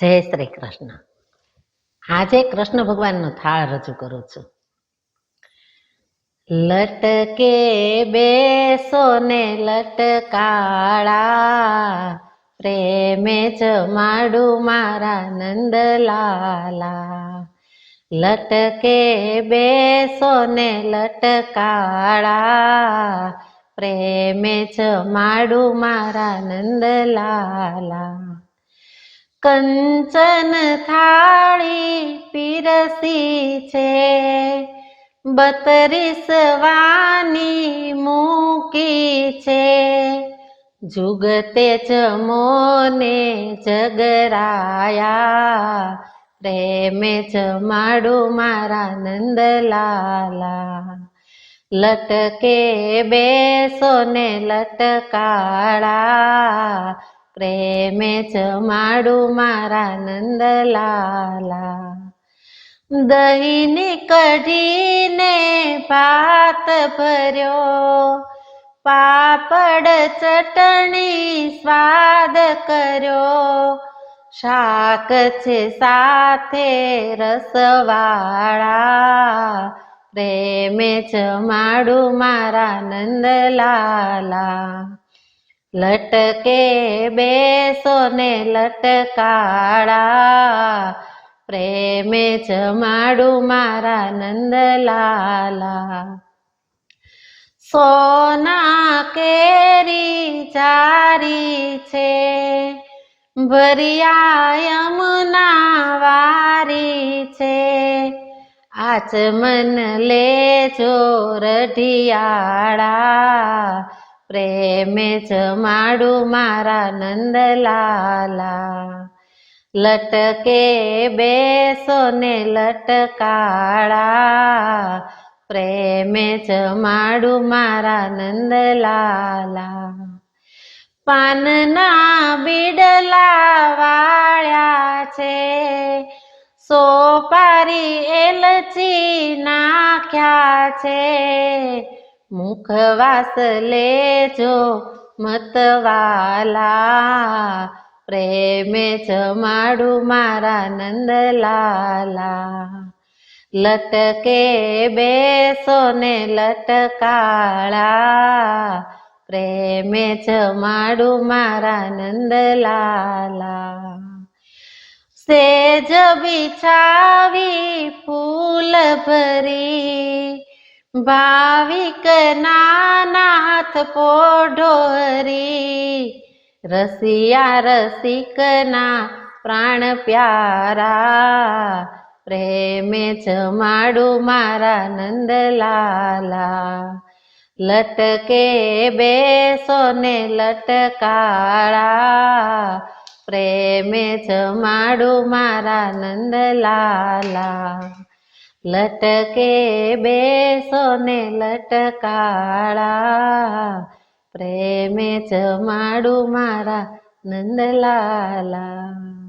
જય શ્રી કૃષ્ણ. આજે કૃષ્ણ ભગવાનનો થાળ રજૂ કરું છું. લટકે બેસો ને લટકાળા પ્રેમે જમાડું મારા નંદલાલા. લટકે બેસો ને લટકાળા પ્રેમે જમાડું મારા નંદલાલા. કંચન થાળી પીરસી છે. બત્રીસ વાની મૂકી છે. જુગતે જમોને જગરાયા. પ્રેમે જમાડું મારા નંદલાલા. લટકે બેસો ને લટકાળા. પ્રેમે જમાડું મારા નંદલાલા. દહીંની કઢીને ભાત ભર્યો. પાપડ ચટણી સ્વાદ કર્યો. શાક છે સાથે રસવાળા. પ્રેમે જમાડું મારા નંદલાલા. લટકે બેસો ને લટકાળા. પ્રેમે જમાડું મારા નંદલાલા. સોના કેરી ચારી છે ભરિયા વારી છે. આચમન લેજો રઢિયાળા. પ્રેમે જમાડું મારા નંદલાલા. લટકે બેસો ને લટકાળા. પ્રેમે જમાડું મારા નંદલાલા. પાનના બીડલા વાળ્યા છે. સોપારી એલચી નાખ્યા છે. મુખવાસ લેજો મતવાલા. પ્રેમે જમાડું મારા નંદલાલા. લટકે બેસો ને લટકાળા. પ્રેમે જમાડું મારા નંદલાલા. સેજ બિછાવી ફૂલ ભરી, ભાવિક નાનાથ પોઢોરી રસિયા રસિકના પ્રાણ પ્યારા. પ્રેમે જમાડું મારા નંદલાલા. લટકે બેસો ને લટકાળા. પ્રેમે જમાડું મારા નંદલાલા. લટકે બેસો ને લટકાળા. પ્રેમે જમાડું મારા નંદલાલા.